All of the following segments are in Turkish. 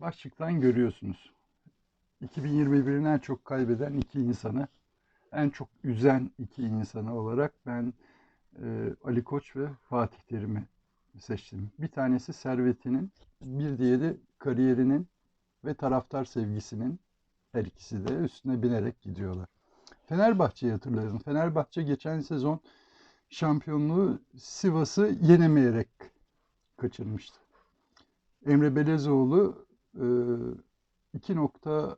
başlıktan görüyorsunuz. 2021'in en çok kaybeden iki insanı, en çok üzen iki insanı olarak ben e, Ali Koç ve Fatih Terim'i seçtim. Bir tanesi servetinin, bir diğeri kariyerinin ve taraftar sevgisinin her ikisi de üstüne binerek gidiyorlar. Fenerbahçe'yi hatırlayalım. Fenerbahçe geçen sezon şampiyonluğu Sivas'ı yenemeyerek kaçırmıştı. Emre Belezoğlu 2.30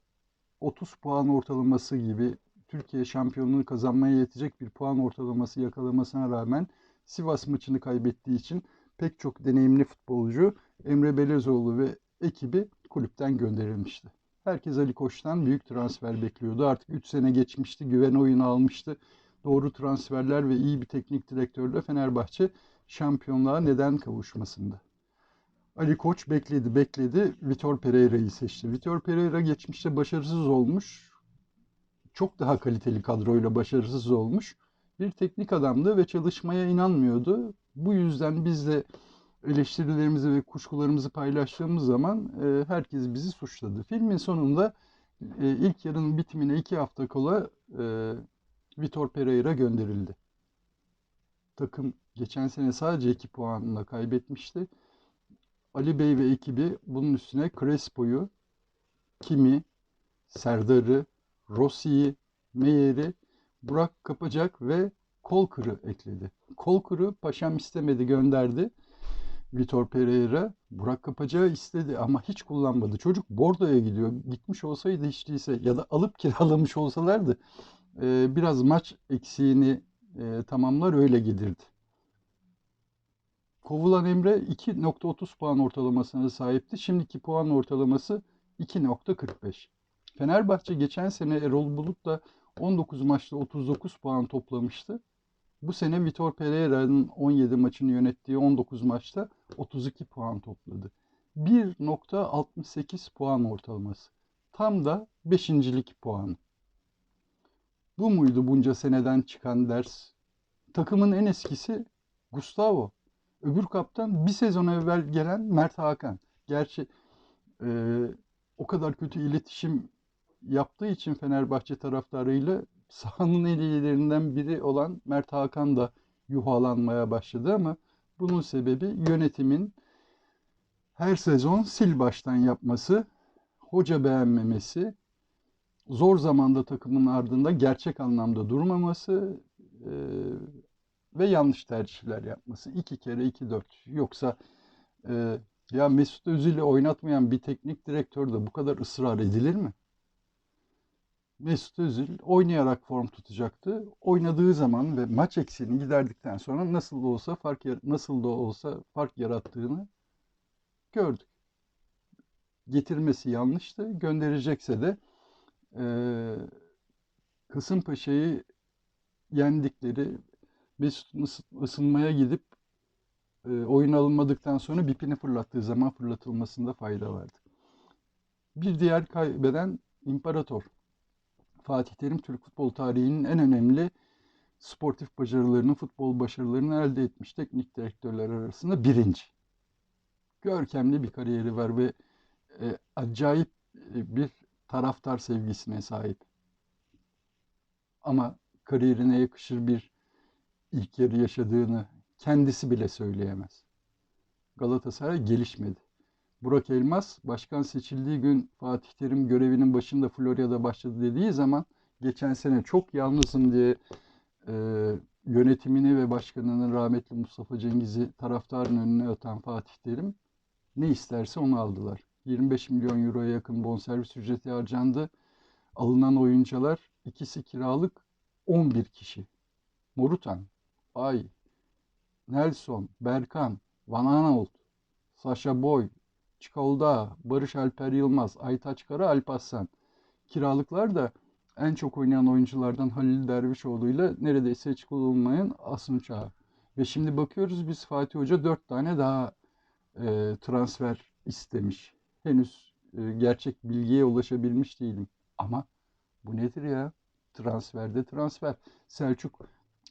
puan ortalaması gibi Türkiye şampiyonluğunu kazanmaya yetecek bir puan ortalaması yakalamasına rağmen Sivas maçını kaybettiği için pek çok deneyimli futbolcu Emre Belezoğlu ve ekibi kulüpten gönderilmişti. Herkes Ali Koç'tan büyük transfer bekliyordu. Artık 3 sene geçmişti, güven oyunu almıştı. Doğru transferler ve iyi bir teknik direktörle Fenerbahçe şampiyonluğa neden kavuşmasında. Ali Koç bekledi bekledi Vitor Pereira'yı seçti. Vitor Pereira geçmişte başarısız olmuş. Çok daha kaliteli kadroyla başarısız olmuş. Bir teknik adamdı ve çalışmaya inanmıyordu. Bu yüzden biz de eleştirilerimizi ve kuşkularımızı paylaştığımız zaman e, herkes bizi suçladı. Filmin sonunda e, ilk yarının bitimine iki hafta kala e, Vitor Pereira gönderildi. Takım geçen sene sadece 2 puanla kaybetmişti. Ali Bey ve ekibi bunun üstüne Crespo'yu, Kimi, Serdar'ı, Rossi'yi, Meyer'i, Burak Kapacak ve Kolkır'ı ekledi. Kolkır'ı paşam istemedi gönderdi. Vitor Pereira Burak Kapacak'ı istedi ama hiç kullanmadı. Çocuk Bordo'ya gidiyor. Gitmiş olsaydı hiç değilse ya da alıp kiralamış olsalardı biraz maç eksiğini tamamlar öyle gidirdi. Kovulan Emre 2.30 puan ortalamasına sahipti. Şimdiki puan ortalaması 2.45. Fenerbahçe geçen sene Erol Bulut'la 19 maçta 39 puan toplamıştı. Bu sene Vitor Pereira'nın 17 maçını yönettiği 19 maçta 32 puan topladı. 1.68 puan ortalaması. Tam da 5.lik puanı. Bu muydu bunca seneden çıkan ders? Takımın en eskisi Gustavo. Öbür kaptan bir sezon evvel gelen Mert Hakan. Gerçi e, o kadar kötü iletişim yaptığı için Fenerbahçe taraftarıyla sahanın en iyilerinden biri olan Mert Hakan da yuhalanmaya başladı ama bunun sebebi yönetimin her sezon sil baştan yapması, hoca beğenmemesi, zor zamanda takımın ardında gerçek anlamda durmaması e, ve yanlış tercihler yapması. İki kere iki dört. Yoksa e, ya Mesut Özil'i oynatmayan bir teknik direktör de bu kadar ısrar edilir mi? Mesut Özil oynayarak form tutacaktı. Oynadığı zaman ve maç eksiğini giderdikten sonra nasıl da olsa fark nasıl da olsa fark yarattığını gördük. Getirmesi yanlıştı. Gönderecekse de e, Kasımpaşa'yı yendikleri Mesut'un ısınmaya gidip e, oyun alınmadıktan sonra bipini fırlattığı zaman fırlatılmasında fayda vardı. Bir diğer kaybeden İmparator. Fatih Terim Türk futbol tarihinin en önemli sportif başarılarını, futbol başarılarını elde etmiş teknik direktörler arasında birinci. Görkemli bir kariyeri var ve e, acayip e, bir taraftar sevgisine sahip. Ama kariyerine yakışır bir ilk yarı yaşadığını kendisi bile söyleyemez. Galatasaray gelişmedi. Burak Elmas başkan seçildiği gün Fatih Terim görevinin başında Florya'da başladı dediği zaman geçen sene çok yalnızım diye e, yönetimini ve başkanının rahmetli Mustafa Cengiz'i taraftarın önüne atan Fatih Terim ne isterse onu aldılar. 25 milyon euroya yakın bonservis ücreti harcandı. Alınan oyuncular ikisi kiralık 11 kişi. Morutan, Ay, Nelson, Berkan, Van Aanholt, Sasha Boy, Çikolda, Barış Alper Yılmaz, Aytaç Kara, Alpaslan. Kiralıklar da en çok oynayan oyunculardan Halil Dervişoğlu ile neredeyse hiç kullanılmayan Asım Çağ. Ve şimdi bakıyoruz biz Fatih Hoca dört tane daha e, transfer istemiş. Henüz e, gerçek bilgiye ulaşabilmiş değilim. Ama bu nedir ya? Transferde transfer. Selçuk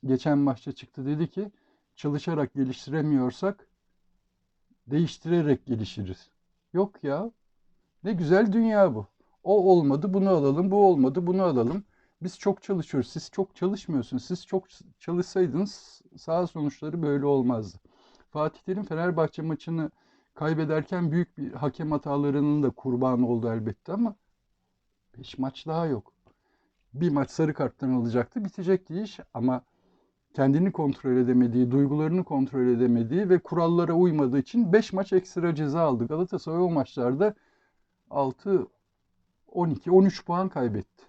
geçen maçta çıktı dedi ki çalışarak geliştiremiyorsak değiştirerek gelişiriz. Yok ya. Ne güzel dünya bu. O olmadı bunu alalım, bu olmadı bunu alalım. Biz çok çalışıyoruz. Siz çok çalışmıyorsunuz. Siz çok çalışsaydınız sağ sonuçları böyle olmazdı. Fatih Terim Fenerbahçe maçını kaybederken büyük bir hakem hatalarının da kurbanı oldu elbette ama 5 maç daha yok. Bir maç sarı karttan alacaktı, bitecekti iş ama kendini kontrol edemediği, duygularını kontrol edemediği ve kurallara uymadığı için 5 maç ekstra ceza aldı. Galatasaray o maçlarda 6 12 13 puan kaybetti.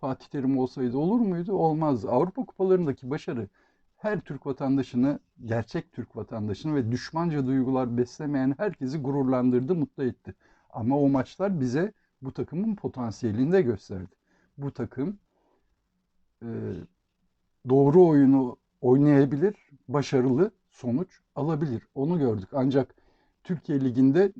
Fatih Terim olsaydı olur muydu? Olmazdı. Avrupa kupalarındaki başarı her Türk vatandaşını, gerçek Türk vatandaşını ve düşmanca duygular beslemeyen herkesi gururlandırdı, mutlu etti. Ama o maçlar bize bu takımın potansiyelini de gösterdi. Bu takım e, doğru oyunu oynayabilir, başarılı sonuç alabilir. Onu gördük. Ancak Türkiye Ligi'nde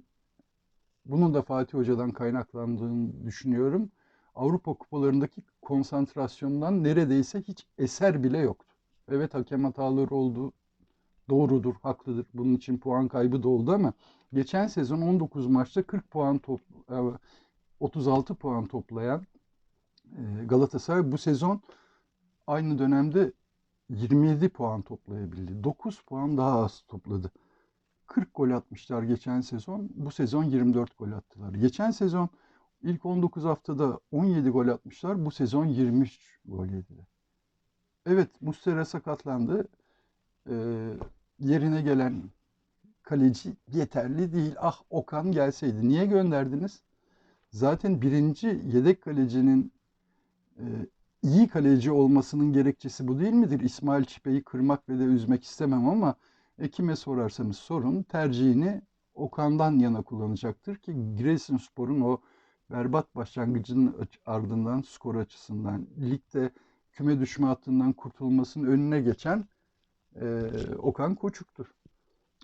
bunun da Fatih Hoca'dan kaynaklandığını düşünüyorum. Avrupa kupalarındaki konsantrasyondan neredeyse hiç eser bile yoktu. Evet hakem hataları oldu. Doğrudur, haklıdır. Bunun için puan kaybı da oldu ama geçen sezon 19 maçta 40 puan top, 36 puan toplayan e, Galatasaray bu sezon aynı dönemde 27 puan toplayabildi. 9 puan daha az topladı. 40 gol atmışlar geçen sezon. Bu sezon 24 gol attılar. Geçen sezon ilk 19 haftada 17 gol atmışlar. Bu sezon 23 gol yediler. Evet Mustera sakatlandı. Ee, yerine gelen kaleci yeterli değil. Ah Okan gelseydi. Niye gönderdiniz? Zaten birinci yedek kalecinin e, iyi kaleci olmasının gerekçesi bu değil midir? İsmail Çipe'yi kırmak ve de üzmek istemem ama e, kime sorarsanız sorun tercihini Okan'dan yana kullanacaktır ki Giresunspor'un o berbat başlangıcının ardından skor açısından ligde küme düşme hattından kurtulmasının önüne geçen e, Okan Koçuk'tur.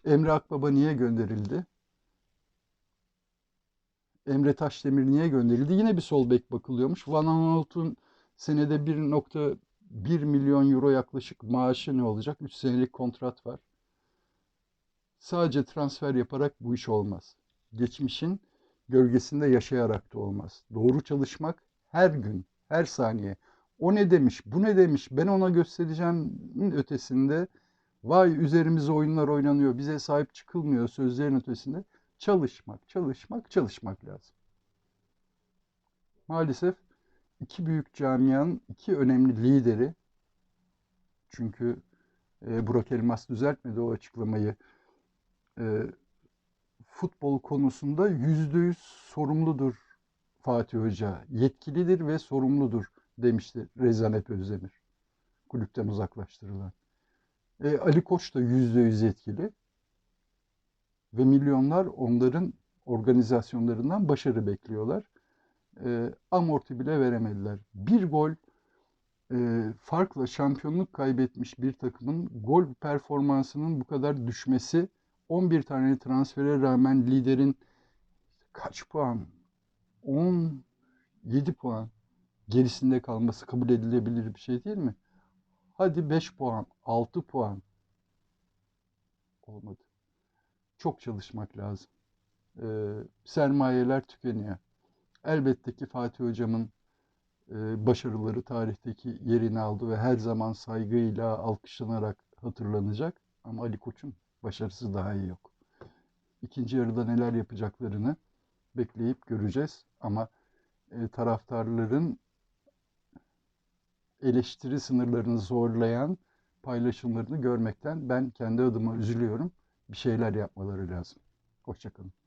Emre Akbaba niye gönderildi? Emre Taşdemir niye gönderildi? Yine bir sol bek bakılıyormuş. Van Aanholt'un senede 1.1 milyon euro yaklaşık maaşı ne olacak? 3 senelik kontrat var. Sadece transfer yaparak bu iş olmaz. Geçmişin gölgesinde yaşayarak da olmaz. Doğru çalışmak her gün, her saniye. O ne demiş, bu ne demiş, ben ona göstereceğim ötesinde vay üzerimize oyunlar oynanıyor, bize sahip çıkılmıyor sözlerin ötesinde çalışmak, çalışmak, çalışmak lazım. Maalesef iki büyük camianın iki önemli lideri çünkü e, Burak Elmas düzeltmedi o açıklamayı e, futbol konusunda yüzde yüz sorumludur Fatih Hoca. Yetkilidir ve sorumludur demişti Rezanet Özdemir. Kulüpten uzaklaştırılan. E, Ali Koç da yüzde yüz yetkili. Ve milyonlar onların organizasyonlarından başarı bekliyorlar. E, amorti bile veremediler. Bir gol e, farkla şampiyonluk kaybetmiş bir takımın gol performansının bu kadar düşmesi 11 tane transfere rağmen liderin kaç puan? 17 puan gerisinde kalması kabul edilebilir bir şey değil mi? Hadi 5 puan, 6 puan. Olmadı. Çok çalışmak lazım. Ee, sermayeler tükeniyor. Elbette ki Fatih Hocam'ın e, başarıları tarihteki yerini aldı ve her zaman saygıyla alkışlanarak hatırlanacak. Ama Ali Koç'un başarısı daha iyi yok. İkinci yarıda neler yapacaklarını bekleyip göreceğiz. Ama e, taraftarların eleştiri sınırlarını zorlayan paylaşımlarını görmekten ben kendi adıma üzülüyorum. Bir şeyler yapmaları lazım. Hoşçakalın.